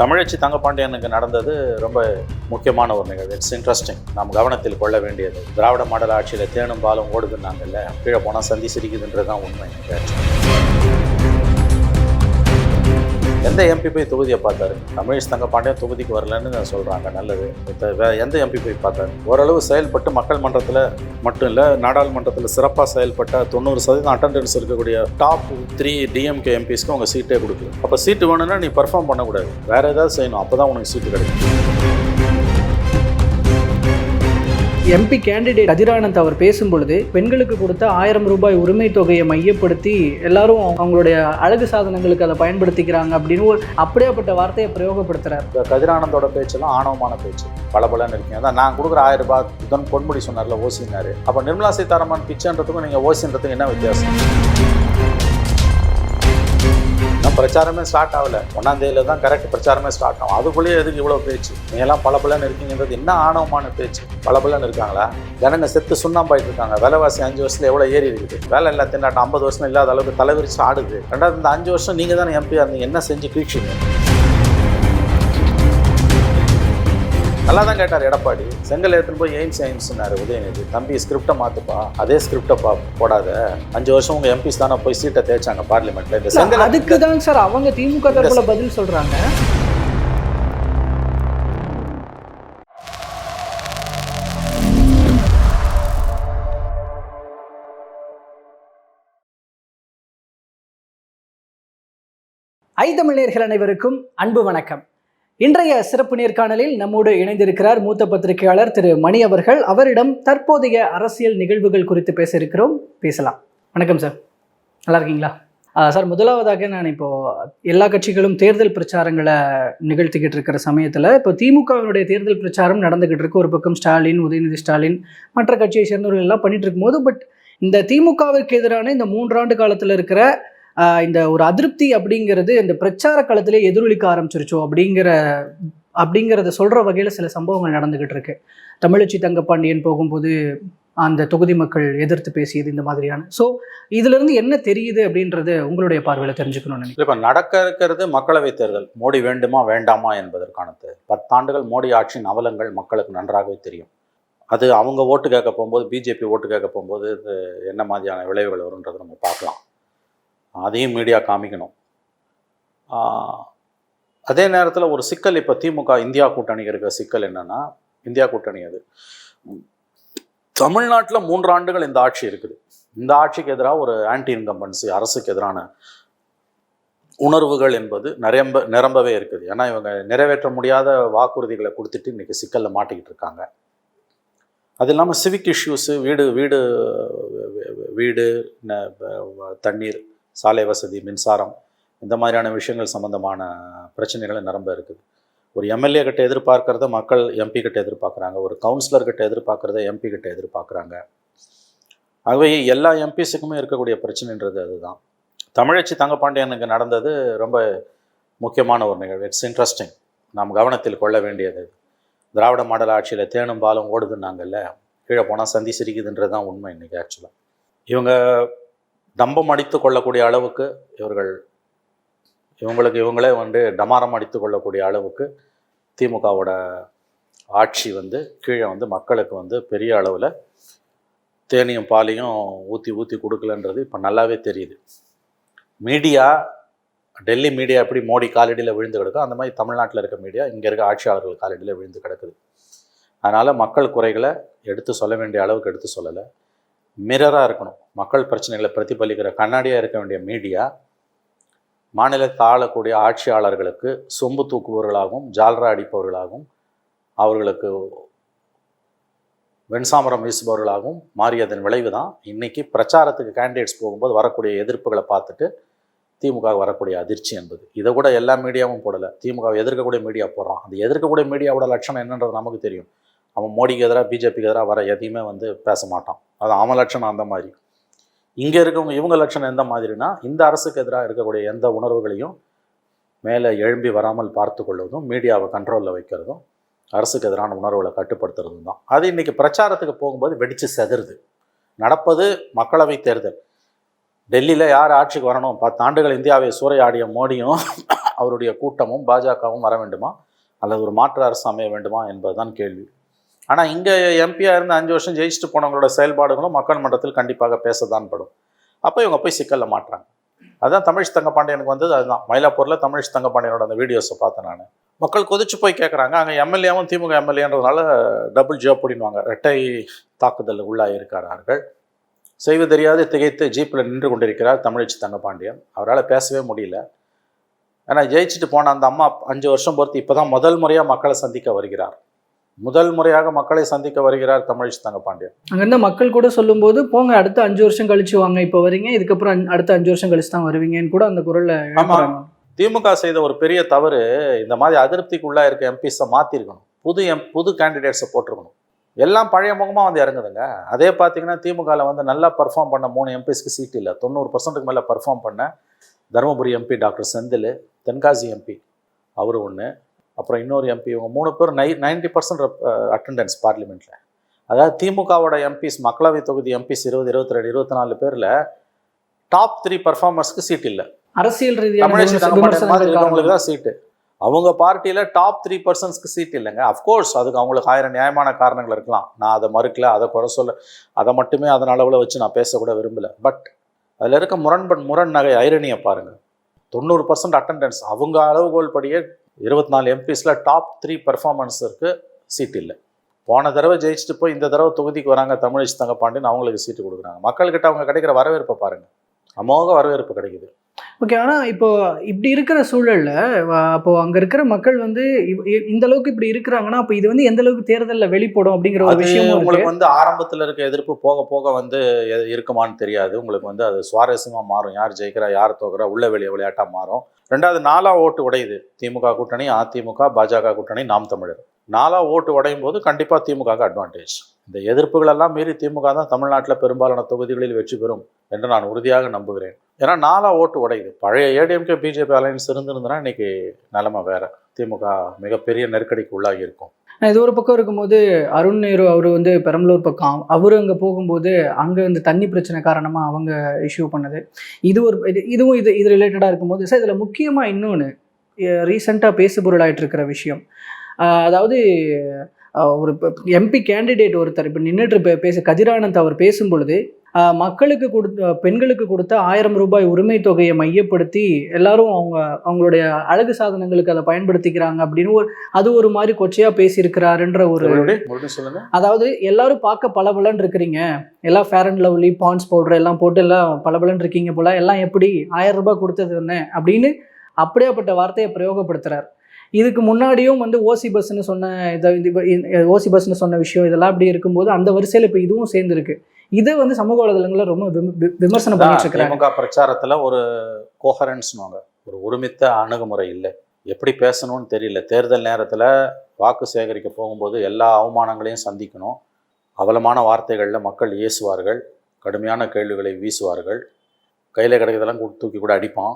தமிழச்சி தங்கப்பாண்டியனுக்கு நடந்தது ரொம்ப முக்கியமான ஒரு நிகழ்வு. இட்ஸ் இன்ட்ரெஸ்டிங் நாம் கவனத்தில் கொள்ள வேண்டியது. திராவிட மாடல் ஆட்சியில் தேனும் பாலும் ஓடுதுன்னாங்கல்ல கீழே போனால் சந்தி சிரிக்குதுன்றது தான் உண்மை. எந்த எம்பி போய் தொகுதியை பார்த்தாரு? தமிழ் தங்கப்பாண்டியன் தொகுதிக்கு வரலன்னு சொல்கிறாங்க நல்லது. எந்த எம்பி போய் பார்த்தாரு? ஓரளவு செயல்பட்டு மக்கள் மன்றத்தில் மட்டும் இல்லை நாடாளுமன்றத்தில் சிறப்பாக செயல்பட்ட தொண்ணூறு சதவீதம் அட்டண்டன்ஸ் இருக்கக்கூடிய டாப் த்ரீ டிஎம்கே எம்பிஸ்க்கு அவங்க சீட்டே கொடுக்கல அப்போ சீட்டு வேணும்னா நீ பர்ஃபார்ம் பண்ணக்கூடாது. வேற ஏதாவது செய்யணும் அப்போ தான் உனக்கு சீட்டு கிடைக்கும். எம்பி கேண்டிடேட் கதிரானந்த் அவர் பேசும்பொழுது பெண்களுக்கு கொடுத்த ஆயிரம் ரூபாய் உரிமை தொகையை மையப்படுத்தி எல்லாரும் அவங்களுடைய அழகு சாதனங்களுக்கு அதை பயன்படுத்திக்கிறாங்க அப்படின்னு ஒரு அப்படியேப்பட்ட வார்த்தையை பிரயோகப்படுத்துறாரு. கதிரானந்தோட பேச்செல்லாம் ஆணவமான பேச்சு. பளபளன்னு இருக்கீங்க. அதான் நான் கொடுக்குற ஆயிரம் ரூபாய் இதன் பொன்முடி சொன்னார்ல ஓசினாரு அப்போ நிர்மலா சீதாராமன் பிச்சைன்றதுக்கும் நீங்கள் ஓசின்றதுக்கும் என்ன வித்தியாசம்? இன்னும் பிரச்சாரமே ஸ்டார்ட் ஆகல. ஒன்றாம் தேதியில தான் கரெக்ட் பிரச்சாரமே ஸ்டார்ட் ஆகும். அதுக்குள்ளேயே எதுக்கு இவ்வளோ பேச்சு? நீங்கள்லாம் பளபளன்னு இருக்கீங்கன்றது என்ன ஆணவமான பேச்சு? பளபளன்னு இருக்காங்களா? ஜனங்க செத்து சுண்ணாம்பாயிட்டு இருக்காங்க. விலைவாசி அஞ்சு வருஷத்தில் எவ்வளோ ஏறி இருக்குது? வேலை இல்லா திண்டாட்டம் ஐம்பது வருஷம் இல்லாத அளவுக்கு தலைவிரிச்சு ஆடுது. ரெண்டாவது இந்த அஞ்சு வருஷம் நீங்கள் தானே எம்பியாக இருந்தீங்க. என்ன செஞ்சு கீழ்ச்சிங்க? நல்லா தான் கேட்டார் எடப்பாடி. செங்கல் எடுத்துன்னு போய் எய்ம்ஸ் எய்ம்ஸ்னாரு உதயநிதி. தம்பி ஸ்கிரிப்டை மாத்துப்பா. அதே ஸ்கிரிப்டை பா போடாத. அஞ்சு வருஷம் உங்க எம்பிஸ் தானே போய் சீட்டை தேய்ச்சாங்க பார்லிமெண்ட்ல இந்த செங்கல் அதுக்கு தான் சார் அவங்க திமுக தரப்புல பதில் சொல்றாங்க. ஐ தமிழர்கள் அனைவருக்கும் அன்பு வணக்கம். இன்றைய சிறப்பு நேர்காணலில் நம்மோடு இணைந்திருக்கிறார் மூத்த பத்திரிகையாளர் திரு மணி அவர்கள். அவரிடம் தற்போதைய அரசியல் நிகழ்வுகள் குறித்து பேச இருக்கிறோம் பேசலாம். வணக்கம் சார். நல்லா இருக்கீங்களா? சார் முதலாவதாக நான் இப்போ எல்லா கட்சிகளும் தேர்தல் பிரச்சாரங்களை நிகழ்த்திக்கிட்டு இருக்கிற சமயத்தில் இப்போ திமுகவினுடைய தேர்தல் பிரச்சாரம் நடந்துகிட்டு இருக்கு. ஒரு பக்கம் ஸ்டாலின் உதயநிதி ஸ்டாலின் மற்ற கட்சியை சேர்ந்தவர்கள் எல்லாம் பண்ணிட்டு இருக்கும்போது பட் இந்த திமுகவிற்கு எதிரான இந்த மூன்றாண்டு காலத்தில் இருக்கிற இந்த ஒரு அதிருப்தி அப்படிங்கிறது இந்த பிரச்சார காலத்திலே எதிரொலிக்க ஆரம்பிச்சிருச்சோ அப்படிங்கிற அப்படிங்கிறத சொல்கிற வகையில் சில சம்பவங்கள் நடந்துக்கிட்டு இருக்கு. தமிழச்சி தங்கப்பாண்டியன் போகும்போது அந்த தொகுதி மக்கள் எதிர்த்து பேசியது இந்த மாதிரியான. ஸோ இதுலேருந்து என்ன தெரியுது அப்படின்றது உங்களுடைய பார்வையில் தெரிஞ்சுக்கணும்னு நினைக்கிறேன். இப்போ நடக்க இருக்கிறது மக்களவைத் தேர்தல். மோடி வேண்டுமா வேண்டாமா என்பதற்கானது பத்தாண்டுகள் மோடி ஆட்சியின் அவலங்கள் மக்களுக்கு நன்றாகவே தெரியும். அது அவங்க ஓட்டு கேட்க போகும்போது பிஜேபி ஓட்டு கேட்க போகும்போது என்ன மாதிரியான விளைவுகள் வரும்ன்றதை நம்ம பார்க்கலாம். அதையும் மீடியா காமிக்கணும். அதே நேரத்தில் ஒரு சிக்கல் இப்போ திமுக இந்தியா கூட்டணி இருக்க சிக்கல் என்னென்னா இந்தியா கூட்டணி அது. தமிழ்நாட்டில் மூன்று ஆண்டுகள் இந்த ஆட்சி இருக்குது. இந்த ஆட்சிக்கு எதிராக ஒரு ஆன்டி இன்கம்பன்சி அரசுக்கு எதிரான உணர்வுகள் என்பது நிரம்ப நிரம்பவே இருக்குது. ஏன்னா இவங்க நிறைவேற்ற முடியாத வாக்குறுதிகளை கொடுத்துட்டு இன்னைக்கு சிக்கலில் மாட்டிக்கிட்டு இருக்காங்க. அது இல்லாமல் சிவிக் இஷ்யூஸு வீடு வீடு வீடு தண்ணீர் சாலை வசதி மின்சாரம் இந்த மாதிரியான விஷயங்கள் சம்பந்தமான பிரச்சனைகள் நிரம்ப இருக்குது. ஒரு எம்எல்ஏ கிட்ட எதிர்பார்க்கறத மக்கள் எம்பி கிட்ட எதிர்பார்க்குறாங்க. ஒரு கவுன்சிலர் கிட்ட எதிர்பார்க்கறத எம்பி கிட்ட எதிர்பார்க்குறாங்க. ஆகவே எல்லா எம்பிஸுக்குமே இருக்கக்கூடிய பிரச்சனைன்றது அதுதான். தமிழச்சி தங்கப்பாண்டியனுக்கு நடந்தது ரொம்ப முக்கியமான ஒரு நிகழ்வு. இட்ஸ் இன்ட்ரெஸ்டிங் நாம் கவனத்தில் கொள்ள வேண்டியது. திராவிட மாடல் ஆட்சியில் தேனும் பாலும் ஓடுதுன்னாங்கல்ல கீழே போனால் சந்தி சிரிக்குதுன்றது தான் உண்மை இன்றைக்கி ஆக்சுவலாக இவங்க தம்பம் அடித்து கொள்ளக்கூடிய அளவுக்கு இவர்கள் இவங்களுக்கு இவங்களே வந்து டமாரம் அடித்து கொள்ளக்கூடிய அளவுக்கு திமுகவோட ஆட்சி வந்து கீழே வந்து மக்களுக்கு வந்து பெரிய அளவில் தேனியும் பாலையும் ஊற்றி ஊற்றி கொடுக்கலன்றது இப்போ நல்லாவே தெரியுது. மீடியா டெல்லி மீடியா எப்படி மோடி காலடியில் விழுந்து கிடக்கும் அந்த மாதிரி தமிழ்நாட்டில் இருக்க மீடியா இங்கே இருக்க ஆட்சியாளர்கள் காலடியில் விழுந்து கிடக்குது. அதனால் மக்கள் குறைகளை எடுத்து சொல்ல வேண்டிய அளவுக்கு எடுத்து சொல்லலை. மிரராக இருக்கணும். மக்கள் பிரச்சனைகளை பிரதிபலிக்கிற கண்ணாடியாக இருக்க வேண்டிய மீடியா மாநிலத்தை ஆளக்கூடிய ஆட்சியாளர்களுக்கு சொம்பு தூக்குபவர்களாகவும் ஜால்ரா அடிப்பவர்களாகவும் அவர்களுக்கு வெண்சாமரம் வீசுபவர்களாகவும் மாறியதன் விளைவு தான் இன்னைக்கு பிரச்சாரத்துக்கு கேண்டிடேட்ஸ் போகும்போது வரக்கூடிய எதிர்ப்புகளை பார்த்துட்டு திமுக வரக்கூடிய அதிர்ச்சி என்பது. இதை கூட எல்லா மீடியாவும் போடலை. திமுக எதிர்க்கக்கூடிய மீடியா போடுறான். அந்த எதிர்க்கக்கூடிய மீடியாவோட லட்சணம் என்னன்றது நமக்கு தெரியும். அவன் மோடிக்கு எதிராக பிஜேபிக்கு எதிராக வர எதையுமே வந்து பேச மாட்டான். அது அவன் லட்சணம் அந்த மாதிரி. இங்கே இருக்கவங்க இவங்க லட்சணம் எந்த மாதிரினா இந்த அரசுக்கு எதிராக இருக்கக்கூடிய எந்த உணர்வுகளையும் மேலே எழும்பி வராமல் பார்த்து கொள்வதும் மீடியாவை கண்ட்ரோலில் வைக்கிறதும் அரசுக்கு எதிரான உணர்வுகளை கட்டுப்படுத்துறதும் தான். அது இன்றைக்கி பிரச்சாரத்துக்கு போகும்போது வெடித்து செதறுது. நடப்பது மக்களவை தேர்தல். டெல்லியில் யார் ஆட்சிக்கு வரணும்? பத்து ஆண்டுகள் இந்தியாவை சூறையாடிய மோடியும் அவருடைய கூட்டமும் பாஜகவும் வர வேண்டுமா? அல்லது ஒரு மாற்று அரசு அமைய வேண்டுமா என்பதுதான் கேள்வி. ஆனால் இங்கே எம்பியாக இருந்து அஞ்சு வருஷம் ஜெயிச்சுட்டு போனவங்களோட செயல்பாடுகளும் மக்கள் மன்றத்தில் கண்டிப்பாக பேசதான் படும். அப்போ இவங்க போய் சிக்கலில் மாட்டுறாங்க. அதுதான் தமிழ் தங்கப்பாண்டியனுக்கு வந்தது அதுதான். மயிலாப்பூரில் தமிழ் தங்கப்பாண்டியனோட அந்த வீடியோஸை பார்த்தேன் நான். மக்கள் கொதிச்சு போய் கேட்குறாங்க அங்கே எம்எல்ஏவும் திமுக எம்எல்ஏன்றதுனால டபுள் ஜியோப்படின்வாங்க இரட்டை தாக்குதல் உள்ளாயிருக்கிறார்கள் செய்வது தெரியாது திகைத்து ஜீப்பில் நின்று கொண்டிருக்கிறார் தமிழிச்சு தங்கப்பாண்டியன். அவரால் பேசவே முடியல. ஏன்னா ஜெயிச்சுட்டு போன அந்த அம்மா அஞ்சு வருஷம் பொறுத்து இப்போ தான் முதல் முறையாக மக்களை சந்திக்க வருகிறார். முதல் முறையாக மக்களை சந்திக்க வருகிறார் தமிழிச்சி தங்கப்பாண்டியன். அங்கிருந்த மக்கள் கூட சொல்லும்போது போங்க அடுத்த அஞ்சு வருஷம் கழிச்சு வாங்க இப்போ வரீங்க. இதுக்கப்புறம் அடுத்த அஞ்சு வருஷம் கழிச்சு தான் வருவீங்கன்னு கூட அந்த குரல்ல. திமுக செய்த ஒரு பெரிய தவறு இந்த மாதிரி அதிருப்திக்குள்ளே இருக்க எம்பிஸை மாற்றிருக்கணும் புது எம் புது கேண்டிடேட்ஸை போட்டிருக்கணும். எல்லாம் பழைய முகமாக வந்து இறங்குதுங்க. அதே பார்த்தீங்கன்னா திமுகவில் வந்து நல்லா பர்ஃபார்ம் பண்ண மூணு எம்பிஸ்க்கு சீட் இல்லை. தொண்ணூறு பர்சன்ட்டுக்கு மேலே பர்ஃபார்ம் பண்ண Dharmapuri MP doctor Senthil Tenkasi MP அவர் ஒன்று அப்புறம் இன்னொரு எம்பி இவங்க மூணு பேர் நை நைன்டி பர்சன்ட் அட்டண்டன்ஸ் பார்லிமெண்ட்டில் அதாவது திமுகவோட எம்பிஸ் மக்களவை தொகுதி எம்பிஸ் இருபது இருபத்தி ரெண்டு இருபத்தி நாலு பேரில் டாப் த்ரீ பர்ஃபார்மர்ஸ்க்கு சீட் இல்லை. அரசியல் விமர்சனங்கள் தான் சீட்டு அவங்க பார்ட்டியில் டாப் த்ரீ பர்சன்ஸ்க்கு சீட் இல்லைங்க. அஃப்கோர்ஸ் அதுக்கு அவங்களுக்கு ஆயிரம் நியாயமான காரணங்கள் இருக்கலாம். நான் அதை மறுக்கல அதை குறை சொல்ல அதை மட்டுமே அதன் அளவில் வச்சு நான் பேசக்கூட விரும்பல. பட் அதில் இருக்க முரண்பன் முரண் நகை ஐரணியை பாருங்கள் தொண்ணூறு பர்சன்ட் அட்டண்டன்ஸ் அவங்க அளவுகோல் படியே இருபத்தி நாலு எம்பிஸில் டாப் த்ரீ பர்ஃபார்மன்ஸருக்கு சீட் இல்லை. போன தடவை ஜெயிச்சுட்டு போய் இந்த தடவை தொகுதிக்கு வராங்க தமிழிசை தங்கப்பாண்டின்னு அவங்களுக்கு சீட்டு கொடுக்குறாங்க. மக்கள்கிட்ட அவங்க கிடைக்கிற வரவேற்பை பாருங்கள் அமோக வரவேற்பு கிடைக்குது. ஓகே ஆனா இப்போ இப்படி இருக்கிற சூழல்ல வ- அப்போ அங்க இருக்கிற மக்கள் வந்து இந்த அளவுக்கு இப்படி இருக்கிறாங்கன்னா அப்போ இது வந்து எந்த அளவுக்கு தேர்தல்ல வெளிப்படும் அப்படிங்கிற ஒரு இருக்கு. உங்களுக்கு வந்து ஆரம்பத்துல இருக்க எதிர்ப்பு போக போக வந்து இருக்குமான்னு தெரியாது. உங்களுக்கு வந்து அது சுவாரஸ்யமா மாறும். யார் ஜெயிக்கிறா யார் தோக்குறா உள்ள வெளியே விளையாட்டா மாறும். ரெண்டாவது நாலா ஓட்டு உடையுது. திமுக கூட்டணி அதிமுக பாஜக கூட்டணி நாம் தமிழர். நாலா ஓட்டு உடையும் போது கண்டிப்பா திமுக அட்வான்டேஜ் இந்த எதிர்ப்புகள் எல்லாம் மீறி திமுக தான் தமிழ்நாட்டில் பெரும்பாலான தொகுதிகளில் வெற்றி பெறும் என்று நான் உறுதியாக நம்புகிறேன். ஏன்னா நாலா ஓட்டு உடையுது. பழைய ஏடிஎம்கே பிஜேபி அலையன்ஸ் இருந்திருந்தனா இன்னைக்கு நிலமை வேற. திமுக மிகப்பெரிய நெருக்கடிக்கு உள்ளாகி இருக்கும். இது ஒரு பக்கம் இருக்கும்போது அருண் நேரு அவர் வந்து பெரம்பலூர் பக்கம் அவர் அங்கே போகும்போது அங்கே இந்த தண்ணி பிரச்சனை காரணமாக அவங்க இஷ்யூ பண்ணது. இது ஒரு இது இதுவும் இது இது ரிலேட்டடாக இருக்கும்போது சார் இதில் முக்கியமாக இன்னொன்று ரீசெண்டாக பேசு பொருளாயிட்டு இருக்கிற விஷயம். அதாவது ஒரு எம்பி கேண்டிடேட் ஒருத்தர் இப்போ நின்றுட்டு பேச கதிரானந்த் அவர் பேசும் பொழுது மக்களுக்கு கொடுத்த பெண்களுக்கு கொடுத்த ஆயிரம் ரூபாய் உரிமை தொகையை மையப்படுத்தி எல்லாரும் அவங்க அவங்களுடைய அழகு சாதனங்களுக்கு அதை பயன்படுத்திக்கிறாங்க அப்படின்னு ஒரு அது ஒரு மாதிரி கொச்சையா பேசியிருக்கிறாருன்ற ஒரு அதாவது எல்லாரும் பார்க்க பளபளன்னு இருக்கிறீங்க. எல்லாம் fair and lovely Pond's powder எல்லாம் போட்டு எல்லாம் பளபளன்னு இருக்கீங்க போல எல்லாம் எப்படி? ஆயிரம் ரூபாய் கொடுத்தது என்ன? அப்படின்னு அப்படியாப்பட்ட வார்த்தையை பிரயோகப்படுத்துறார். இதுக்கு முன்னாடியும் வந்து ஓசி பஸ்ன்னு சொன்ன இதை ஓசி பஸ்ன்னு சொன்ன விஷயம் இதெல்லாம் அப்படி இருக்கும்போது அந்த வரிசையில் இப்போ இதுவும் சேர்ந்துருக்கு. இதை வந்து சமூக வலைதளங்களில் ரொம்ப விமர்சனம் பண்ணிட்டு இருக்கிறாங்க திமுக பிரச்சாரத்துல ஒரு கோஹரன்ஸ்னுவாங்க ஒரு ஒருமித்த அணுகுமுறை இல்லை. எப்படி பேசணும்னு தெரியல. தேர்தல் நேரத்துல வாக்கு சேகரிக்க போகும்போது எல்லா அவமானங்களையும் சந்திக்கணும். அவலமான வார்த்தைகளில் மக்கள் ஏசுவார்கள். கடுமையான கேள்விகளை வீசுவார்கள். கையில் கிடைக்கிறதெல்லாம் தூக்கி கூட அடிப்பான்.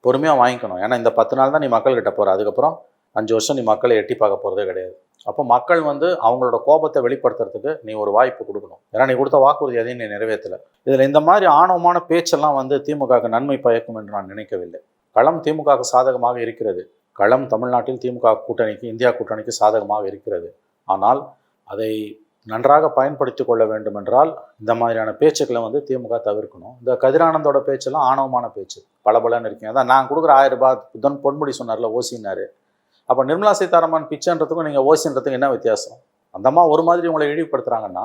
பொறுமையாக வாங்கிக்கணும். ஏன்னா இந்த பத்து நாள் தான் நீ மக்கள்கிட்ட போகிற அதுக்கப்புறம் அஞ்சு வருஷம் நீ மக்களை எட்டி பார்க்க போகிறதே கிடையாது. அப்போ மக்கள் வந்து அவங்களோட கோபத்தை வெளிப்படுத்துறதுக்கு நீ ஒரு வாய்ப்பு கொடுக்கணும். ஏன்னா நீ கொடுத்த வாக்குறுதி எதையும் நீ நிறைவேற்றலை. இதில் இந்த மாதிரி ஆணவமான பேச்செல்லாம் வந்து திமுகவுக்கு நன்மை பயக்கும் என்று நான் நினைக்கவில்லை. களம் திமுகவுக்கு சாதகமாக இருக்கிறது. களம் தமிழ்நாட்டில் திமுக கூட்டணிக்கு இந்தியா கூட்டணிக்கு சாதகமாக இருக்கிறது. ஆனால் அதை நன்றாக பயன்படுத்தி கொள்ள வேண்டும் என்றால் இந்த மாதிரியான பேச்சுக்களை வந்து திமுக தவிர்க்கணும். இந்த கதிரானந்தோட பேச்செல்லாம் ஆணவமான பேச்சு. பளபளன்னு இருக்கீங்க. அதான் நான் கொடுக்குற ஆயிரம் ரூபாய் புதன் பொன்முடி சொன்னார்ல ஓசினாரு அப்போ நிர்மலா சீதாராமன் பிச்சைன்றதுக்கும் நீங்கள் ஓசின்றதுக்கும் என்ன வித்தியாசம்? அந்த அம்மா ஒரு மாதிரி உங்களை இழிவுபடுத்துறாங்கன்னா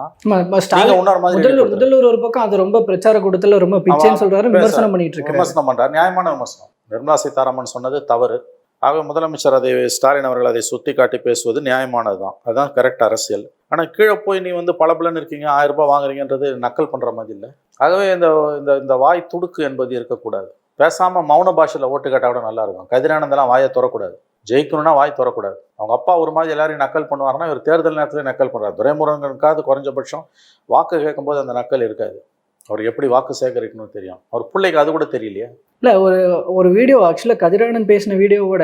முதல்வர் ஒரு பக்கம் அது ரொம்ப பிரச்சார கூட்டத்தில் ரொம்ப பிச்சைன்னு சொல்றாரு விமர்சனம் பண்ணிட்டு இருக்காரு. விமர்சனம் பண்றார். நியாயமான விமர்சனம். நிர்மலா சீதாராமன் சொன்னது தவறு. ஆகவே முதலமைச்சர் அதை ஸ்டாலின் அவர்கள் அதை சுட்டி காட்டி பேசுவது நியாயமானது தான் அதுதான் கரெக்ட் அரசியல். ஆனால் கீழே போய் நீ வந்து பளபளன்னு இருக்கீங்க ஆயிரம் ரூபாய் வாங்குறீங்கன்றது நக்கல் பண்ற மாதிரி இல்லை. ஆகவே இந்த இந்த இந்த வாய் துடுக்கு என்பது இருக்கக்கூடாது. பேசாம மௌன பாஷையில் ஓட்டு கேட்டால் கூட நல்லா இருக்கும். கதிரானந்தெல்லாம் வாயை திறக்கூடாது ஜெயிக்கணும்னா வாய் திறக்கூடாது. அவங்க அப்பா ஒரு மாதிரி எல்லாரையும் நக்கல் பண்ணுவாருன்னா இவர் தேர்தல் நேரத்துல நக்கல் பண்ணுறாரு துரைமுருகனுக்காவது குறைஞ்சபட்சம் வாக்கு கேட்கும்போது அந்த நக்கல் இருக்காது. அவர் எப்படி வாக்கு சேகரிக்கணும்னு தெரியும். அவர் பிள்ளைக்கு அது கூட தெரியலையே. இல்லை ஒரு ஒரு வீடியோ ஆக்சுவலாக கதிரானந்த் பேசின வீடியோவோட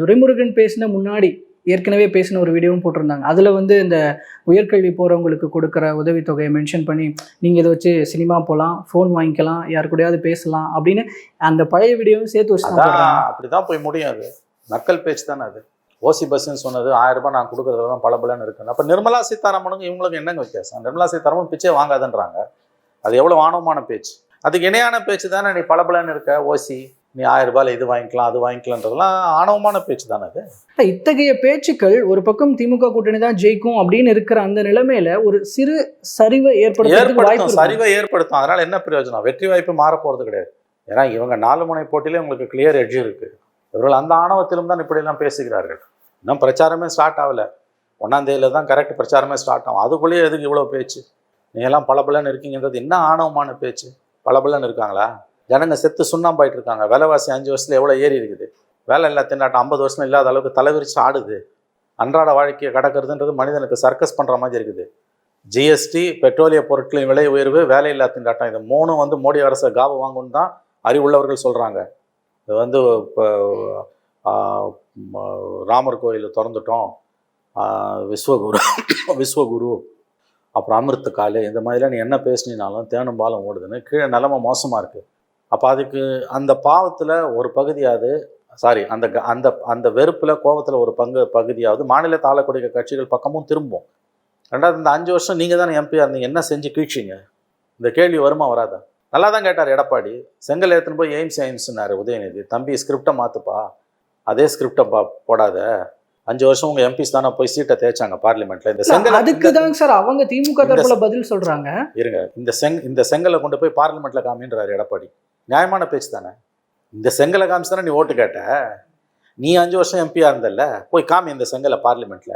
துரைமுருகன் பேசின முன்னாடி ஏற்கனவே பேசின ஒரு வீடியோவும் போட்டிருந்தாங்க. அதில் வந்து இந்த உயர்கல்வி போகிறவங்களுக்கு கொடுக்குற உதவித்தொகையை மென்ஷன் பண்ணி நீங்கள் இதை வச்சு சினிமா போகலாம் ஃபோன் வாங்கிக்கலாம் யார் கூடயாவது பேசலாம் அப்படின்னு அந்த பழைய வீடியோவும் சேர்த்து வச்சு தான் போடுறாங்க. அப்படிதான் போய் முடியும் அது. நக்கல் பேச்சு தானே அது? ஓசி பஸ்ன்னு சொன்னது ஆயிரம் ரூபாய் நான் கொடுக்குறதுல தான் பளபளன்னு இருக்கு. அப்போ நிர்மலா சீதாராமனுக்கும் இவங்களுக்கு என்னங்க வித்தியாசம்? நிர்மலா சீதாராமன் பிச்சே வாங்காதன்றாங்க. அது எவ்வளோ ஆணவமான பேச்சு. அதுக்கு இணையான பேச்சு தானே நீ பளபளன்னு இருக்க ஓசி. நீ ஆயிரம் ரூபாயில இது வாங்கிக்கலாம் அது வாங்கிக்கலான்றதெல்லாம் ஆணவமான பேச்சு தானே அது? இத்தகைய பேச்சுக்கள் ஒரு பக்கம் திமுக கூட்டணி தான் ஜெயிக்கும் அப்படின்னு இருக்கிற அந்த நிலைமையில ஒரு சிறு சரிவை ஏற்படுத்தும். சரிவை ஏற்படுத்தும். அதனால என்ன பிரயோஜனம்? வெற்றி வாய்ப்பு மாற போறது கிடையாது. ஏன்னா இவங்க நாலு முனை போட்டியிலே உங்களுக்கு கிளியர் எட்ஜ் இருக்கு. இவர்கள் அந்த ஆணவத்திலும் தான் இப்படியெல்லாம் பேசுகிறார்கள். இன்னும் பிரச்சாரமே ஸ்டார்ட் ஆகலை. ஒன்றாந்தேதியில் தான் கரெக்ட் பிரச்சாரமே ஸ்டார்ட் ஆகும். அதுக்குள்ளேயே எதுக்கு இவ்வளோ பேச்சு? நீங்கள்லாம் பளபளன்னு இருக்கீங்கன்றது என்ன ஆணவமான பேச்சு. பளபளன்னு இருக்காங்களா? ஜனங்க செத்து சுண்ணாம்பாயிட்டு இருக்காங்க. விலைவாசி அஞ்சு வருஷத்துல எவ்வளோ ஏறி இருக்குது? வேலை இல்லை திண்டாட்டம் ஐம்பது வருஷம் இல்லாத அளவுக்கு தலைவிரிச்சு ஆடுது. அன்றாட வாழ்க்கையை கடக்கிறதுன்றது மனிதனுக்கு சர்க்கஸ் பண்ணுற மாதிரி இருக்குது. ஜிஎஸ்டி பெட்ரோலிய பொருட்களின் விலை உயர்வு வேலையில்லா திண்டாட்டம் இது மூணும் வந்து மோடி அரசு காவு வாங்கும்னு தான் அறிவுள்ளவர்கள் சொல்கிறாங்க வந்து இப்போ ராமர் கோயில் திறந்துட்டோம். விஸ்வகுரு விஸ்வகுரு அப்புறம் அமிர்த காலு இந்த மாதிரிலாம் நீ என்ன பேசுனீனாலும் தேனும் பாலம் ஓடுதுன்னு கீழே நிலமை மோசமாக இருக்குது அப்போ அதுக்கு அந்த பாவத்தில் ஒரு பகுதியாவது சாரி அந்த க- அந்த அந்த வெறுப்பில் கோபத்தில் ஒரு பங்கு பகுதியாவது மாநிலத்தை ஆளக்கூடிய கட்சிகள் பக்கமும் திரும்பும். ரெண்டாவது இந்த அஞ்சு வருஷம் நீங்கள் தானே எம்பி அந்த என்ன செஞ்சு கீழ்ச்சிங்க? இந்த கேள்வி வருமா வராதா? நல்லா தான் கேட்டார் எடப்பாடி. செங்கல் ஏற்றுன்னு போய் எய்ம்ஸ் எய்ம்ஸ்னாரு உதயநிதி. தம்பி ஸ்கிரிப்டை மாற்றுப்பா அதே ஸ்கிரிப்டை பா போடாத. அஞ்சு வருஷம் உங்கள் எம்பிஸ் தானே போய் சீட்டை தேய்ச்சாங்க பார்லிமெண்ட்ல இந்த செங்கல் அதுக்கு தான் சார் அவங்க திமுக தரப்புல பதில் சொல்றாங்க. இருங்க. இந்த செங் இந்த செங்கலை கொண்டு போய் பார்லிமெண்ட்ல காமின்றாரு எடப்பாடி. நியாயமான பேச்சு தானே. இந்த செங்கலை காமிச்சு தானே நீ ஓட்டு கேட்ட. நீ அஞ்சு வருஷம் எம்பியா இருந்தல்ல போய் காமி இந்த செங்கலை பார்லிமெண்ட்ல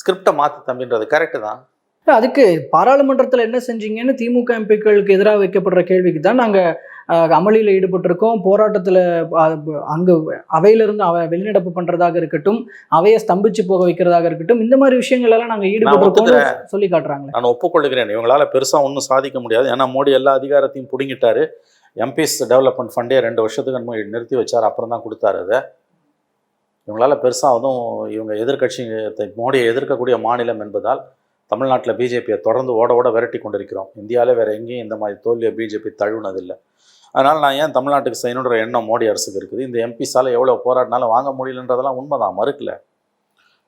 ஸ்கிரிப்டை மாத்து தம்பின்றது கரெக்டு தான். அதுக்கு பாராளுமன்றத்துல என்ன செஞ்சீங்கன்னு திமுக எம்பிக்களுக்கு எதிராக வைக்கப்படுற கேள்விக்கு தான் நாங்க அஹ், அமளியில ஈடுபட்டிருக்கோம். போராட்டத்துல அங்க அவையிலிருந்து அவ வெளிநடப்பு பண்றதாக இருக்கட்டும் அவையை ஸ்தம்பிச்சு போக வைக்கிறதாக இருக்கட்டும் இந்த மாதிரி விஷயங்கள் எல்லாம் நாங்க ஈடுபட்டிருக்கோம்னு சொல்லி காட்டுறாங்க நான் ஒப்புக்கொள்கிறேன். இவங்களால பெருசா ஒன்றும் சாதிக்க முடியாது. ஏன்னா மோடி எல்லா அதிகாரத்தையும் பிடுங்கிட்டாரு. எம்பிஸ் டெவலப்மெண்ட் ஃபண்டே ரெண்டு வருஷத்துக்கு நிறுத்தி வச்சார். அப்புறம் தான் கொடுத்தாரு அதை. இவங்களால பெருசா அதுவும் இவங்க எதிர்க்கட்சி மோடியை எதிர்க்கக்கூடிய மாநிலம் என்பதால் தமிழ்நாட்டில் பிஜேபியை தொடர்ந்து ஓட ஓட விரட்டி கொண்டிருக்கிறோம். இந்தியாவில் வேறு எங்கேயும் இந்த மாதிரி தோல்வியை பிஜேபி தழுவுனதில்லை. அதனால் நான் ஏன் தமிழ்நாட்டுக்கு செய்யணுன்ற எண்ணம் மோடி அரசுக்கு இருக்குது? இந்த எம்பிஸால் எவ்வளோ போராடினாலும் வாங்க முடியலன்றதெல்லாம் உண்மைதான் மறுக்கல.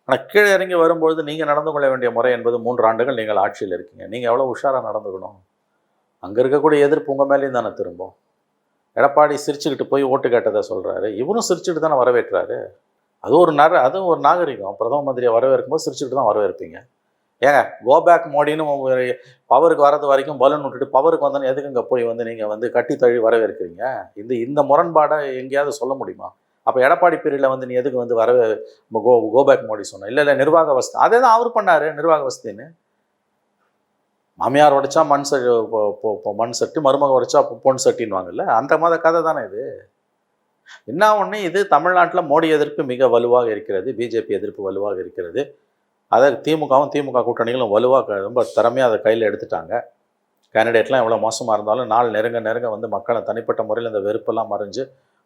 ஆனால் கீழே இறங்கி வரும்பொழுது நீங்கள் நடந்து கொள்ள வேண்டிய முறை என்பது மூன்று ஆண்டுகள் நீங்கள் ஆட்சியில் இருக்கீங்க. நீங்கள் எவ்வளோ உஷாராக நடந்துக்கணும்? அங்கே இருக்கக்கூடிய எதிர்ப்பு உங்கள் மேலேயும் தானே திரும்பும். எடப்பாடி சிரிச்சுக்கிட்டு போய் ஓட்டு கேட்டதை சொல்கிறாரு இவரும் சிரிச்சுட்டு தானே வரவேற்றாரு. அது ஒரு நர அதுவும் ஒரு நாகரிகம். பிரதம மந்திரியை வரவேற்கும்போது சிரிச்சுட்டு தான் வரவேற்பீங்க. ஏங்க கோபேக் மோடின்னு பவருக்கு வரது வரைக்கும் பலூன் விட்டுட்டு பவருக்கு வந்தோன்னு எதுக்கு இங்கே போய் வந்து நீங்கள் வந்து கட்டி தழுவி வரவேற்கிறீங்க? இந்த இந்த முரண்பாடை எங்கேயாவது சொல்ல முடியுமா? அப்போ எடப்பாடி பீரியடில் வந்து நீ எதுக்கு வந்து வரவே கோ கோபேக் மோடி சொன்ன? இல்லை இல்லை நிர்வாக வசதி. அதே தான் அவர் பண்ணார் நிர்வாக வசதின்னு. மாமியார் உடைச்சா மண் சட்டி மண் சட்டி மருமக உடைச்சா பொன் சட்டின்வாங்கல்ல அந்த மாதிரி கதை தானே இது. என்ன ஒன்று இது தமிழ்நாட்டில் மோடி எதிர்ப்பு மிக வலுவாக இருக்கிறது பிஜேபி எதிர்ப்பு வலுவாக இருக்கிறது. அதை திமுகவும் திமுக கூட்டணிகளும் வலுவாக ரொம்ப திறமையாக அதை கையில் எடுத்துட்டாங்க. கேண்டிடேட்லாம் எவ்வளோ மோசமாக இருந்தாலும் நாள் நெருங்க நெருங்க வந்து மக்களை தனிப்பட்ட முறையில் இந்த வெறுப்பெல்லாம் மறைஞ்சு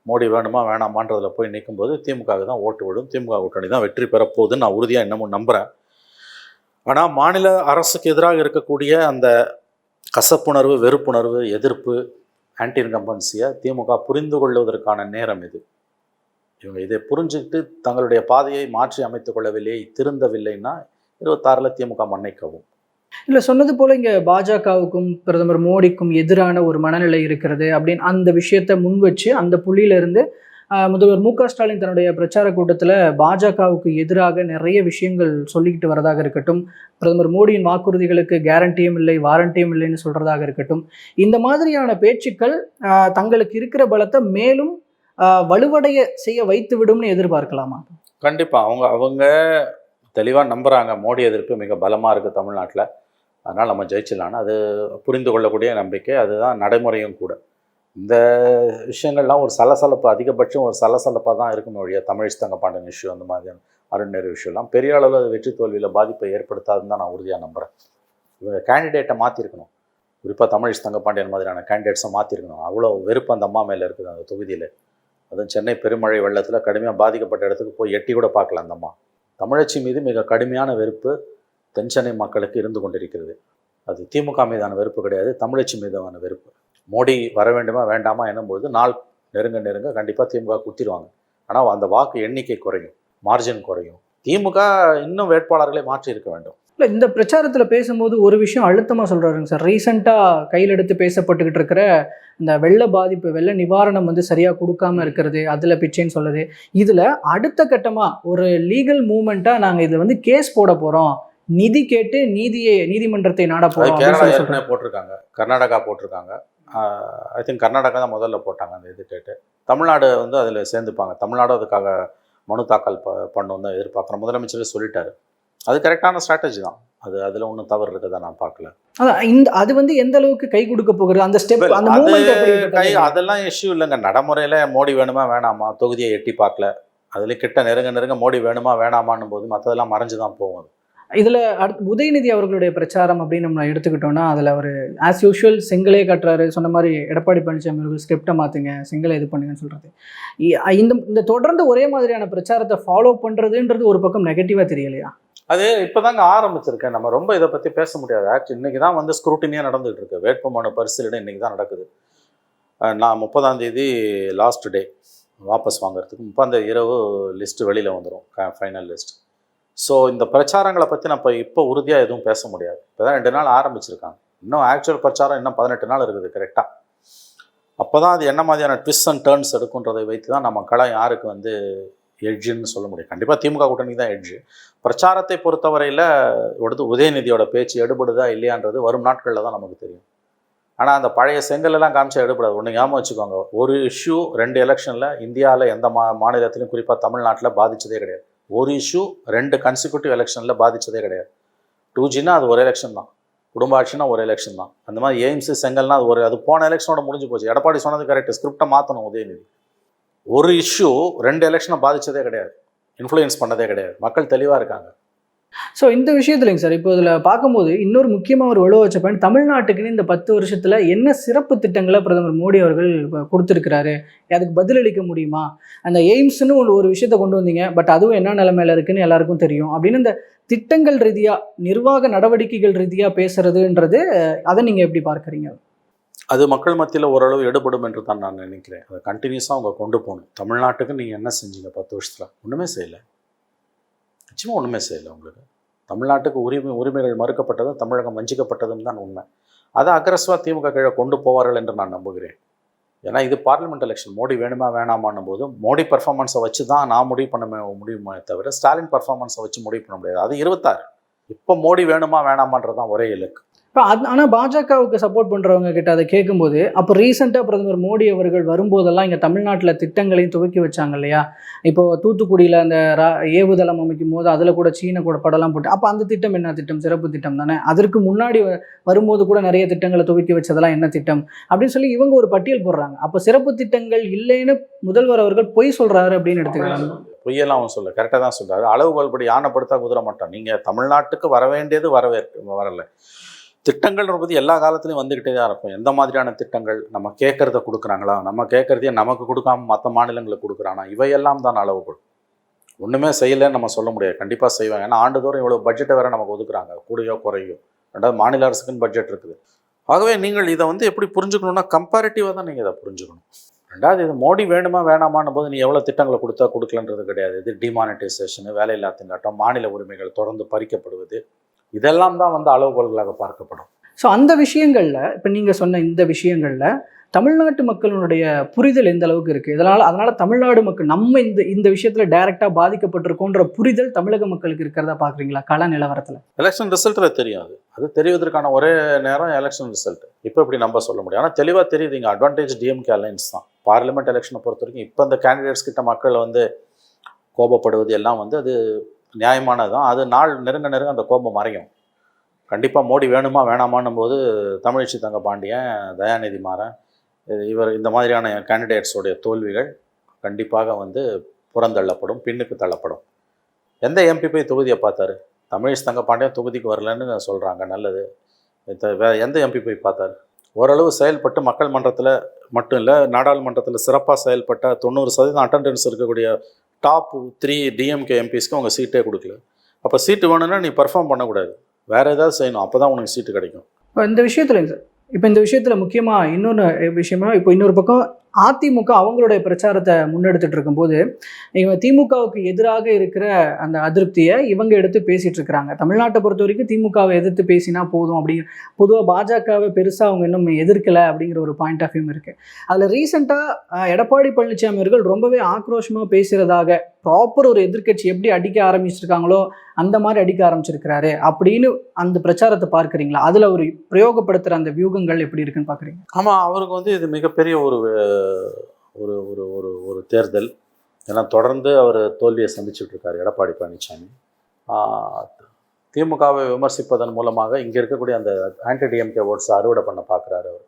மோடி வேணுமா வேணாமான்றதில் போய் நிற்கும்போது திமுகவுக்கு தான் ஓட்டு விடும் திமுக கூட்டணி தான் வெற்றி பெறப்போகுதுன்னு நான் உறுதியாக இன்னமும் நம்புகிறேன் ஆனால் மாநில அரசுக்கு எதிராக இருக்கக்கூடிய அந்த கசப்புணர்வு வெறுப்புணர்வு எதிர்ப்பு ஆன்டி இன்கம்பன்சியை திமுக புரிந்து கொள்வதற்கான நேரம் இது. இவங்க இதை புரிஞ்சுக்கிட்டு தங்களுடைய பாதையை மாற்றி அமைத்துக் கொள்ளவில்லை திருந்தவில்லைன்னா இருபத்தாறில் திமுக மன்னிக்கவும் இல்லை சொன்னது போல இங்கே பாஜகவுக்கும் பிரதமர் மோடிக்கும் எதிரான ஒரு மனநிலை இருக்கிறது அப்படின்னு அந்த விஷயத்தை முன் வச்சு அந்த புள்ளியிலிருந்து முதல்வர் மு க ஸ்டாலின் தன்னுடைய பிரச்சார கூட்டத்தில் பாஜகவுக்கு எதிராக நிறைய விஷயங்கள் சொல்லிக்கிட்டு வரதாக இருக்கட்டும் பிரதமர் மோடியின் வாக்குறுதிகளுக்கு கேரண்டியும் இல்லை வாரண்டியும் இல்லைன்னு சொல்கிறதாக இருக்கட்டும் இந்த மாதிரியான பேச்சுக்கள் தங்களுக்கு இருக்கிற பலத்தை மேலும் வலுவடைய செய்ய வைத்து விடும்னு எதிர்பார்க்கலாமா? கண்டிப்பாக அவங்க அவங்க தெளிவாக நம்புகிறாங்க மோடி எதிர்ப்பு மிக பலமாக இருக்குது தமிழ்நாட்டில். அதனால் நம்ம ஜெயிச்சிடலான்னு அது புரிந்து கொள்ளக்கூடிய நம்பிக்கை. அதுதான் நடைமுறையும் கூட. இந்த விஷயங்கள்லாம் ஒரு சலசலப்பு அதிகபட்சம் ஒரு சலசலப்பாக தான் இருக்கும் வழியா தமிழ் தங்கப்பாண்டியன் இஷ்யூ அந்த மாதிரியான அருண்நேரு விஷயம்லாம் பெரிய அளவில் அது வெற்றி தோல்வியில் பாதிப்பை ஏற்படுத்தாதுன்னு தான் நான் உறுதியாக நம்புகிறேன் இவங்க கேண்டிடேட்டை மாற்றிருக்கணும் குறிப்பாக தமிழ் தங்கப்பாண்டியன் மாதிரியான கேண்டிடேட்ஸை மாற்றிருக்கணும் அவ்வளோ வெறுப்பு அந்த அம்மா மேலே இருக்குது அந்த தொகுதியில். அதுவும் சென்னை பெருமழை வெள்ளத்தில் கடுமையாக பாதிக்கப்பட்ட இடத்துக்கு போய் எட்டி கூட பார்க்கல அந்த அம்மா. தமிழச்சி மீது மிக கடுமையான வெறுப்பு தென் சென்னை மக்களுக்கு இருந்து கொண்டிருக்கிறது. அது திமுக மீதான வெறுப்பு கிடையாது தமிழச்சி மீதான வெறுப்பு. மோடி வர வேண்டுமா வேண்டாமா என்னும்பொழுது நாள் நெருங்க நெருங்க கண்டிப்பாக திமுக குத்திடுவாங்க. ஆனால் அந்த வாக்கு எண்ணிக்கை குறையும் மார்ஜின் குறையும். திமுக இன்னும் வேட்பாளர்களை மாற்றி இருக்க வேண்டும். இல்லை இந்த பிரச்சாரத்தில் பேசும்போது ஒரு விஷயம் அழுத்தமாக சொல்கிறாருங்க சார். ரீசெண்டாக கையில் எடுத்து பேசப்பட்டுக்கிட்டு இருக்கிற இந்த வெள்ள பாதிப்பு வெள்ள நிவாரணம் வந்து சரியாக கொடுக்காம இருக்கிறது அதில் பிச்சைன்னு சொல்லுது இதில் அடுத்த கட்டமாக ஒரு லீகல் மூமெண்ட்டாக நாங்கள் இதில் வந்து கேஸ் போட போகிறோம் நிதி கேட்டு நீதியை நீதிமன்றத்தை நாட போகிறோம் போட்டிருக்காங்க. கர்நாடகா போட்டிருக்காங்க. ஐ திங்க் கர்நாடகா தான் முதல்ல போட்டாங்க அந்த இது கேட்டு. தமிழ்நாடு வந்து அதில் சேர்ந்துப்பாங்க. தமிழ்நாடு அதுக்காக மனு தாக்கல் ப பண்ணணும் தான் எதிர்பார்க்குறோம். முதலமைச்சரே சொல்லிட்டாரு. அது கரெக்டான ஸ்ட்ராட்டஜி தான். அது அதில் ஒன்றும் தவறு இருக்கதா நான் பார்க்கல. அதான் இந்த அது வந்து எந்த அளவுக்கு கை கொடுக்க போகிறது அந்த ஸ்டெப் அந்த கை? அதெல்லாம் இஷ்யூ இல்லைங்க. நடைமுறையில் மோடி வேணுமா வேணாமா? தொகுதியை எட்டி பார்க்கல. அதில் கிட்ட நெருங்க நெருங்க மோடி வேணுமா வேணாமான்னும் போது மற்றதெல்லாம் மறைஞ்சு தான் போகும். இதில் அடுத்து உதயநிதி அவர்களுடைய பிரச்சாரம் அப்படின்னு நம்ம எடுத்துக்கிட்டோம்னா அதில் அவர் ஆஸ் யூஷுவல் செங்கலே கட்டுறாரு. சொன்ன மாதிரி எடப்பாடி பழனிசாமி அவர்கள் ஸ்கிரிப்டை மாற்றுங்க செங்கலை இது பண்ணுங்கன்னு சொல்கிறது இந்த இந்த தொடர்ந்து ஒரே மாதிரியான பிரச்சாரத்தை ஃபாலோ பண்ணுறதுன்றது ஒரு பக்கம் நெகட்டிவாக தெரியலையா? அது இப்போதாங்க ஆரம்பிச்சிருக்கேன். நம்ம ரொம்ப இதை பற்றி பேச முடியாது. ஆக்சுவலி இன்னைக்கு தான் வந்து ஸ்க்ரூட்டினியாக நடந்துகிட்டு இருக்கு. வேட்புமனு பரிசீலனை இன்னைக்கு தான் நடக்குது. நான் முப்பதாம் தேதி லாஸ்ட் டே வாபஸ் வாங்குறதுக்கு முப்பாந்த இரவு லிஸ்ட்டு வெளியில் வந்துடும் ஃபைனல் லிஸ்ட் ஸோ இந்த பிரச்சாரங்களை பற்றி நம்ம இப்போ உறுதியாக எதுவும் பேச முடியாது. இப்போ தான் ரெண்டு நாள் ஆரம்பிச்சிருக்காங்க. இன்னும் ஆக்சுவல் பிரச்சாரம் இன்னும் பதினெட்டு நாள் இருக்குது கரெக்டாக அப்போ தான் அது என்ன மாதிரியான ட்விஸ்ட் அண்ட் டேர்ன்ஸ் எடுக்குன்றதை வைத்து தான் நம்ம களம் யாருக்கு வந்து எட்ஜுன்னு சொல்ல முடியும். கண்டிப்பாக திமுக கூட்டணி தான் எட்ஜு பிரச்சாரத்தை பொறுத்தவரையில் ஒடுத்து உதயநிதியோட பேச்சு எடுபடுதா இல்லையான்றது வரும் நாட்களில் தான் நமக்கு தெரியும். ஆனால் அந்த பழைய செங்கல் காமிச்சா எடுபடாது. ஒன்று ஞாபகம் வச்சுக்கோங்க. ஒரு இஷ்யூ ரெண்டு எலெக்ஷனில் இந்தியாவில் எந்த மா மாநிலத்திலும் குறிப்பாக தமிழ்நாட்டில் பாதித்ததே கிடையாது. ஒரு இஷ்யூ ரெண்டு கன்சிக்யூட்டிவ் எலெக்ஷனில் பாதித்ததே கிடையாது. டூ ஜின்னா அது ஒரு எலெக்ஷன் தான். குடும்ப ஆட்சினா ஒரு எலெக்ஷன் தான். அந்த மாதிரி எய்ம்ஸ் செங்கல்னா அது ஒரு அது போன எலெக்ஷனோட முடிஞ்சு போச்சு. எடப்பாடி சொன்னது கரெக்ட் ஸ்கிரிப்டை மாற்றணும் உதயநிதி. ஒரு இஷ்யூ ரெண்டு எலெக்ஷனை பாதித்ததே கிடையாது. இன்ஃப்ளூயன்ஸ் பண்ணதே கிடையாது. மக்கள் தெளிவாக இருக்காங்க. ஸோ இந்த விஷயத்துலைங்க சார் இப்போ இதில் பார்க்கும்போது இன்னொரு முக்கியமாக ஒரு வலுவ வச்ச பயன் தமிழ்நாட்டுக்குன்னு இந்த பத்து வருஷத்தில் என்ன சிறப்பு திட்டங்களை பிரதமர் மோடி அவர்கள் கொடுத்துருக்கிறாரு? அதுக்கு பதிலளிக்க முடியுமா? அந்த எய்ம்ஸ்னு ஒரு ஒரு விஷயத்தை கொண்டு வந்தீங்க. பட் அதுவும் என்ன நிலைமையில இருக்குன்னு எல்லாருக்கும் தெரியும். அப்படின்னு இந்த திட்டங்கள் ரீதியாக நிர்வாக நடவடிக்கைகள் ரீதியாக பேசுறதுன்றது அதை நீங்கள் எப்படி பார்க்குறீங்க? அது மக்கள் மத்தியில் ஓரளவு எடுபடும் என்று தான் நான் நினைக்கிறேன். அதை கண்டினியூஸாக அவங்க கொண்டு போகணும். தமிழ்நாட்டுக்கு நீங்கள் என்ன செஞ்சீங்க பத்து வருஷத்தில்? ஒன்றுமே செய்யலை. நிச்சயமாக ஒன்றுமே செய்யலை உங்களுக்கு. தமிழ்நாட்டுக்கு உரிமை உரிமைகள் மறுக்கப்பட்டதும் தமிழகம் வஞ்சிக்கப்பட்டதும் தான் உண்மை. அதை அக்ரஸ்வா திமுக கீழே கொண்டு போவார்கள் என்று நான் நம்புகிறேன். ஏன்னா இது பார்லிமெண்ட் எலெக்ஷன் மோடி வேணுமா வேணாமான்னும் போது மோடி பர்ஃபார்மன்ஸை வச்சு தான் நான் முடிவு பண்ண முடியுமே தவிர ஸ்டாலின் பர்ஃபார்மன்ஸை வச்சு முடிவு பண்ண முடியாது. அது இருபத்தாறு. இப்போ மோடி வேணுமா வேணாமான்றது தான் ஒரே இலக்கு. இப்போ அது ஆனால் பாஜகவுக்கு சப்போர்ட் பண்ணுறவங்க கிட்ட அதை கேட்கும்போது அப்போ ரீசெண்டாக பிரதமர் மோடி அவர்கள் வரும்போதெல்லாம் இங்கே தமிழ்நாட்டில் திட்டங்களையும் துவக்கி வச்சாங்க இல்லையா? இப்போ தூத்துக்குடியில் அந்த ரா ஏவுதளம் அமைக்கும் போது அதில் கூட சீன கூட படம்லாம் போட்டு அப்போ அந்த திட்டம் என்ன திட்டம்? சிறப்பு திட்டம் தானே? அதற்கு முன்னாடி வ- வரும்போது கூட நிறைய திட்டங்களை துவக்கி வச்சதெல்லாம் என்ன திட்டம்? அப்படின்னு சொல்லி இவங்க ஒரு பட்டியல் போடுறாங்க. அப்போ சிறப்பு திட்டங்கள் இல்லைன்னு முதல்வர் அவர்கள் பொய் சொல்கிறாரு அப்படின்னு எடுத்துக்கிறாங்க பொய்யெல்லாம் அவன் சொல்ல கரெக்டாக தான் சொல்கிறாரு அளவுகள் படி யானைப்படுத்தா குதிர மாட்டான். நீங்கள் தமிழ்நாட்டுக்கு வர வேண்டியது வரவே வரலை. திட்டங்கள்ன்றது எல்லா காலத்துலையும் வந்துக்கிட்டே தான் இருக்கும். எந்த மாதிரியான திட்டங்கள் நம்ம கேட்குறத கொடுக்குறாங்களா? நம்ம கேட்குறதையே நமக்கு கொடுக்காம மற்ற மாநிலங்களுக்கு கொடுக்குறானா? இவையெல்லாம் தான் அளவுகள் ஒன்றுமே செய்யலைன்னு நம்ம சொல்ல முடியாது. கண்டிப்பாக செய்வாங்க. ஏன்னா ஆண்டுதோறும் இவ்வளோ பட்ஜெட்டை வேற நமக்கு ஒதுக்குறாங்க. கூடையோ குறையோ. ரெண்டாவது மாநில அரசுக்குன்னு பட்ஜெட் இருக்குது. ஆகவே நீங்கள் இதை வந்து எப்படி புரிஞ்சுக்கணும்னா கம்பேரிட்டிவாக தான் நீங்கள் இதை புரிஞ்சுக்கணும். ரெண்டாவது இது மோடி வேணுமா வேணாமான் போது நீ எவ்வளோ திட்டங்களை கொடுத்தா கொடுக்கலன்றது கிடையாது. இது டிமானிட்டைசேஷனு வேலையில்லா திண்டாட்டம் மாநில உரிமைகள் தொடர்ந்து பறிக்கப்படுவது. இதெல்லாம் தான் வந்து அளவுகோல்களாக பார்க்கப்படும். ஸோ அந்த விஷயங்களில் இப்போ நீங்கள் சொன்ன இந்த விஷயங்களில் தமிழ்நாட்டு மக்களுடைய புரிதல் எந்த அளவுக்கு இருக்குது இதனால் அதனால் தமிழ்நாடு மக்கள் நம்ம இந்த இந்த விஷயத்தில் டைரெக்டாக பாதிக்கப்பட்டிருக்கோன்ற புரிதல் தமிழக மக்களுக்கு இருக்கிறதா பார்க்குறீங்களா? கள நிலவரத்தில். எலெக்ஷன் ரிசல்ட்டில் தெரியும் அது அது தெரிவதற்கான ஒரே நேரம் எலெக்ஷன் ரிசல்ட் இப்போ இப்படி நம்ம சொல்ல முடியும். ஆனால் தெளிவாக தெரியுது இங்கே அட்வான்டேஜ் டிஎம்கே அலைன்ஸ் தான். பார்லிமெண்ட் எலெக்ஷனை பொறுத்த வரைக்கும் இப்போ இந்த கேண்டிடேட்ஸ் கிட்ட மக்கள் வந்து கோபப்படுவது எல்லாம் வந்து அது நியாயமானதுதான். அது நாள் நெருங்க நெருங்க அந்த கோபம் மறையும். கண்டிப்பாக மோடி வேணுமா வேணாமான்னும் போது தமிழிசை தங்க பாண்டியன் தயாநிதி மாறன் இது- இவர் இந்த மாதிரியான கேண்டிடேட்ஸோடைய தோல்விகள் கண்டிப்பாக வந்து புறந்தள்ளப்படும் பின்னுக்கு தள்ளப்படும். எந்த எம்பி போய் தொகுதியை பார்த்தாரு? தமிழிசை தங்க பாண்டியன் தொகுதிக்கு வரலன்னு சொல்கிறாங்க நல்லது. வேறு எந்த எம்பி போய் பார்த்தாரு? ஓரளவு செயல்பட்டு மக்கள் மன்றத்தில் மட்டும் இல்லை நாடாளுமன்றத்தில் சிறப்பாக செயல்பட்ட தொண்ணூறு சதவீதம் அட்டண்டன்ஸ் இருக்கக்கூடிய டாப் த்ரீ டிஎம்கே எம்பிஸ்க்கு அவங்க சீட்டே கொடுக்கல. அப்போ சீட்டு வேணும்னா நீ பர்ஃபார்ம் பண்ணக்கூடாது. வேற ஏதாவது செய்யணும். அப்போ தான் உனக்கு சீட்டு கிடைக்கும். இப்போ இந்த விஷயத்துலங்க சார். இப்போ இந்த விஷயத்தில் முக்கியமாக இன்னொன்று விஷயமா இப்போ இன்னொரு பக்கம் அதிமுக அவங்களுடைய பிரச்சாரத்தை முன்னெடுத்துட்டு இருக்கும்போது இவங்க திமுகவுக்கு எதிராக இருக்கிற அந்த அதிருப்தியை இவங்க எடுத்து பேசிட்டு இருக்கிறாங்க. தமிழ்நாட்டை பொறுத்த வரைக்கும் திமுகவை எதிர்த்து பேசினா போதும் அப்படிங்கிற பொதுவாக பாஜகவை பெருசாக அவங்க இன்னும் எதிர்க்கலை அப்படிங்கிற ஒரு பாயிண்ட் ஆஃப் வியூ இருக்குது அதில் ரீசெண்டாக எடப்பாடி பழனிசாமி அவர்கள் ரொம்பவே ஆக்ரோஷமாக பேசுகிறதாக ப்ராப்பர் ஒரு எதிர்க்கட்சி எப்படி அடிக்க ஆரம்பிச்சிருக்காங்களோ அந்த மாதிரி அடிக்க ஆரம்பிச்சிருக்கிறாரு அப்படின்னு அந்த பிரச்சாரத்தை பார்க்குறீங்களா? அதில் ஒரு பிரயோகப்படுத்துகிற அந்த வியூகங்கள் எப்படி இருக்குன்னு பார்க்குறீங்க? ஆமாம் அவருக்கு வந்து இது மிகப்பெரிய ஒரு ஒரு ஒரு ஒரு ஒரு தேர்தல். ஏன்னா தொடர்ந்து அவர் தோல்வியை சந்திச்சுட்டு இருக்காரு எடப்பாடி பழனிசாமி திமுகவை விமர்சிப்பதன் மூலமாக இங்கே இருக்கக்கூடிய அந்த ஆன்டி டிஎம்கே ஓட்ஸை அறுவடை பண்ண பார்க்குறாரு அவர்.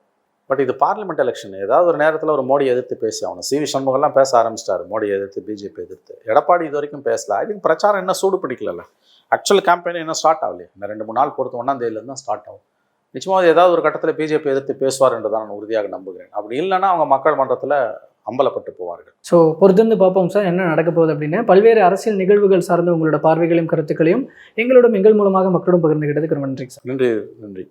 பட் இது பார்லிமெண்ட் எலெக்ஷன் ஏதாவது ஒரு நேரத்தில் ஒரு மோடி எதிர்த்து பேசி ஆகணும். சி வி சண்முகம்லாம் பேச ஆரம்பிச்சிட்டாரு. மோடி எதிர்த்து பிஜேபி எதிர்த்து. எடப்பாடி இது வரைக்கும் பேசல. ஐ திங்க் பிரச்சாரம் என்ன சூடு பிடிக்கல ஆக்சுவல் கேம்பெயின் இன்னும் ஸ்டார்ட் ஆகலையே. இன்னும் ரெண்டு மூணு நாள் பொறுத்து ஒன்றாம் தேதியிலேருந்து தான் ஸ்டார்ட் ஆகும். நிச்சயமாக ஏதாவது ஒரு கட்டத்தில் பிஜேபி எதிர்த்து பேசுவார் என்று தான் நான் உறுதியாக நம்புகிறேன். அப்படி இல்லைன்னா அவங்க மக்கள் மன்றத்தில் அம்பலப்பட்டு போவார்கள். ஸோ பொறுத்திருந்து பார்ப்போம் சார் என்ன நடக்க போகுது அப்படின்னு. பல்வேறு அரசியல் நிகழ்வுகள் சார்ந்த உங்களோட பார்வைகளையும் கருத்துக்களையும் எங்களோடும் எங்கள் மூலமாக மக்களும் பகிர்ந்துகிட்டதுக்கு நன்றி சார். நன்றி நன்றி.